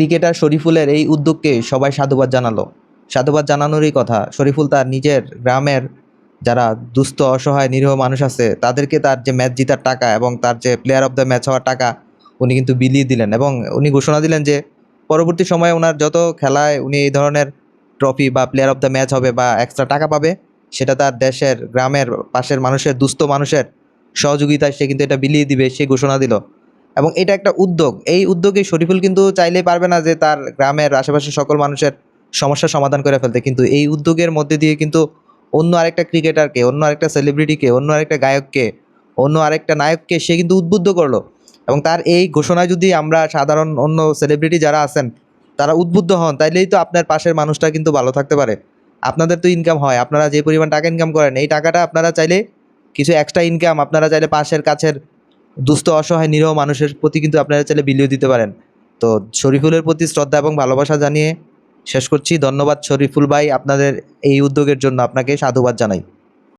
Cricketer শরীফুলের এই উদ্যোগকে সবাই সাধুবাদ জানালো। সাধুবাদ জানানোরই কথা, শরীফুল তার নিজের গ্রামের যারা দুস্থ, অসহায়, নিরীহ মানুষ আছে, তাদেরকে তার যে ম্যাচ জিতার টাকা এবং তার যে প্লেয়ার অফ দ্য ম্যাচ হওয়ার টাকা উনি কিন্তু বিলিয়ে দিলেন এবং উনি ঘোষণা দিলেন যে পরবর্তী সময়ে ওনার যত খেলায় উনি এই ধরনের ট্রফি বা প্লেয়ার অফ দ্য ম্যাচ হবে বা এক্সট্রা টাকা পাবে, সেটা তার দেশের, গ্রামের পাশের মানুষের, দুস্থ মানুষের সহযোগিতায় সে কিন্তু এটা বিলিয়ে দিবে, সে ঘোষণা দিল। এবং এটা একটা উদ্যোগ। এই উদ্যোগে শরীফুল কিন্তু চাইলেই পারবে না যে তার গ্রামের আশেপাশে সকল মানুষের সমস্যার সমাধান করে ফেলতে। কিন্তু এই উদ্যোগের মধ্যে দিয়ে কিন্তু অন্য আরেকটা ক্রিকেটারকে, অন্য আরেকটা সেলিব্রিটিকে অন্য আরেকটা গায়ককে, অন্য আরেকটা নায়ককে সে কিন্তু উদ্বুদ্ধ করল। এবং তার এই ঘোষণায় যদি আমরা সাধারণ অন্য সেলিব্রিটি যারা আছেন, তারা উদ্বুদ্ধ হন, তাইলেই তো আপনার পাশের মানুষটা কিন্তু ভালো থাকতে পারে। আপনাদের তো ইনকাম হয়, আপনারা যে পরিমাণ টাকা ইনকাম করেন, এই টাকাটা আপনারা চাইলে কিছু এক্সট্রা ইনকাম আপনারা চাইলে পাশের কাছের দুস্থ, অসহায়, নিরীহ মানুষের প্রতি কিন্তু আপনারা চাইলে বিলিয়ে দিতে পারেন। তো শরীফুলের প্রতি শ্রদ্ধা এবং ভালোবাসা জানিয়ে শেষ করছি। ধন্যবাদ শরীফুল ভাই, আপনাদের এই উদ্যোগের জন্য আপনাকে সাধুবাদ জানাই।